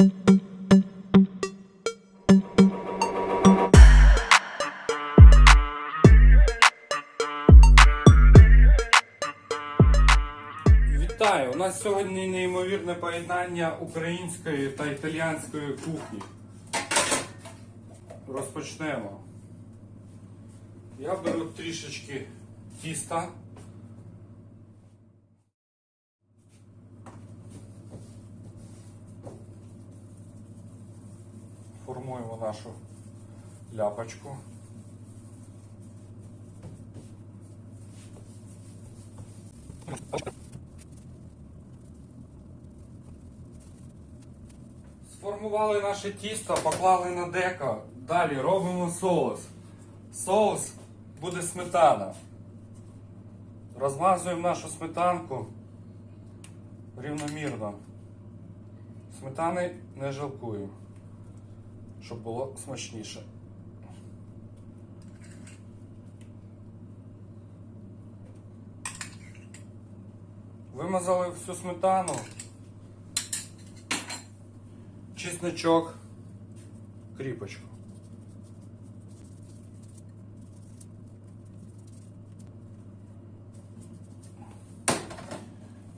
Вітаю! У нас сьогодні неймовірне поєднання української та італіянської кухні. Розпочнемо. Я беру трішечки тіста. Формуємо нашу ляпочку. Сформували наше тісто, поклали на деко. Далі робимо соус. Соус буде сметана. Розмазуємо нашу сметанку рівномірно. Сметани не жалкую, щоб було смачніше. Вимазали всю сметану. Чесночок, кріпочку.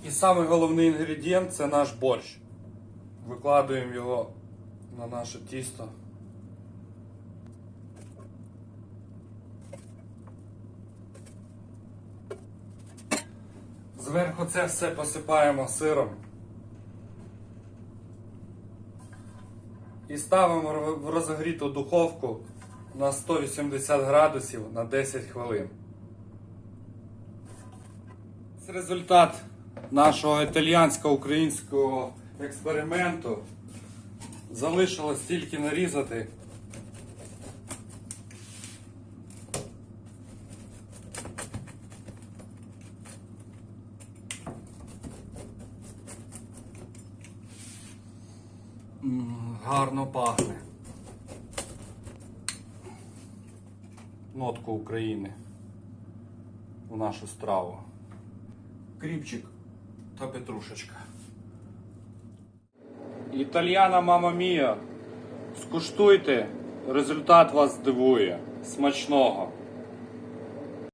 І самий головний інгредієнт це наш борщ. Викладуємо його на наше тісто. Зверху це все посипаємо сиром. І ставимо в розігріту духовку на 180 градусів на 10 хвилин. Це результат нашого італіянсько-українського експерименту. Залишилось тільки нарізати. Гарно пахне. Нотку України в нашу страву. Кріпчик та петрушечка. Італьяна мама мія. Скуштуйте, результат вас здивує. Смачного!